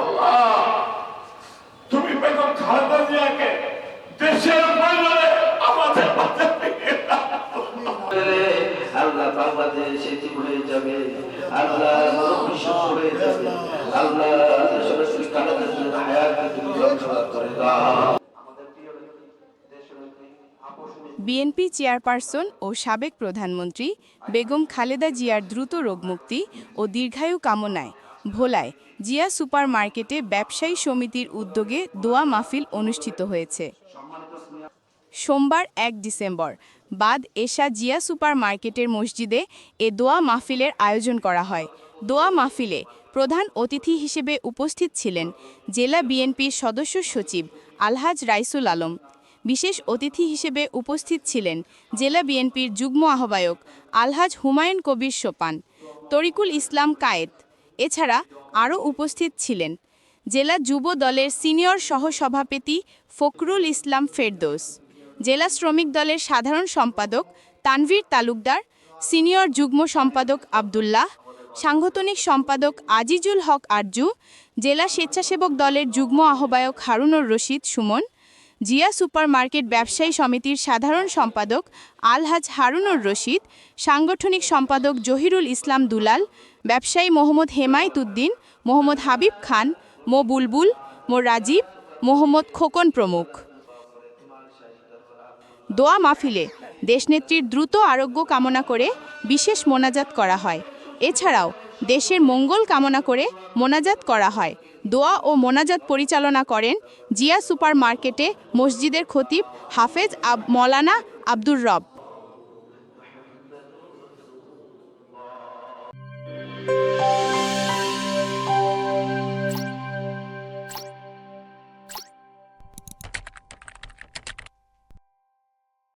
আল্লাহ। তুমি বেগম খালেদা জিয়াকে দেশের ময়দানে আমাদের মাঝে আল্লাহ বাংলাদেশ এতিম হয়ে যাবে। আল্লাহ নরকিশ হয়ে যাবে। আল্লাহ সরাসরি কানাডার হায়াতকে তুমি ধ্বংস করে দাও। আমাদের প্রিয় নেত্রী, দেশনেত্রী, আপসনী বিএনপি চেয়ারপারসন ও সাবেক প্রধানমন্ত্রী বেগম খালেদা জিয়ার দ্রুত রোগমুক্তি ও দীর্ঘায়ু কামনায় ভোলায় জিয়া সুপার মার্কেটে ব্যবসায়ী সমিতির উদ্যোগে দোয়া মাহফিল অনুষ্ঠিত হয়েছে। সোমবার এক ডিসেম্বর বাদ এশা জিয়া সুপার মার্কেটের মসজিদে এ দোয়া মাহফিলের আয়োজন করা হয়। দোয়া মাহফিলে প্রধান অতিথি হিসেবে উপস্থিত ছিলেন জেলা বিএনপির সদস্য সচিব আলহাজ রাইসুল আলম। বিশেষ অতিথি হিসেবে উপস্থিত ছিলেন জেলা বিএনপির যুগ্ম আহ্বায়ক আলহাজ হুমায়ুন কবির সোপান, তরিকুল ইসলাম কায়েত এছাড়া আরও উপস্থিত ছিলেন জেলা যুব দলের সিনিয়র সহসভাপতি ফখরুল ইসলাম ফেরদৌস, জেলা শ্রমিক দলের সাধারণ সম্পাদক তানভীর তালুকদার, সিনিয়র যুগ্ম সম্পাদক আবদুল্লাহ, সাংগঠনিক সম্পাদক আজিজুল হক আরজু, জেলা স্বেচ্ছাসেবক দলের যুগ্ম আহ্বায়ক হারুনুর রশিদ সুমন জিয়া সুপারমার্কেট ব্যবসায়ী সমিতির সাধারণ সম্পাদক আলহাজ হারুনুর রশিদ, সাংগঠনিক সম্পাদক জহিরুল ইসলাম দুলাল, ব্যবসায়ী মোহাম্মদ হেমায়ত উদ্দিন মোহাম্মদ হাবিব খান, মো বুলবুল, মো রাজীব, মোহাম্মদ খোকন প্রমুখ। দোয়া মাহফিলে দেশনেত্রীর দ্রুত আরোগ্য কামনা করে বিশেষ মোনাজাত করা হয়। এছাড়াও দেশের মঙ্গল কামনা করে মোনাজাত করা হয়। দোয়া ও মোনাজাত পরিচালনা করেন জিয়া সুপার মার্কেটে মসজিদের খতিব হাফেজ আব, মৌলানা আব্দুর রব।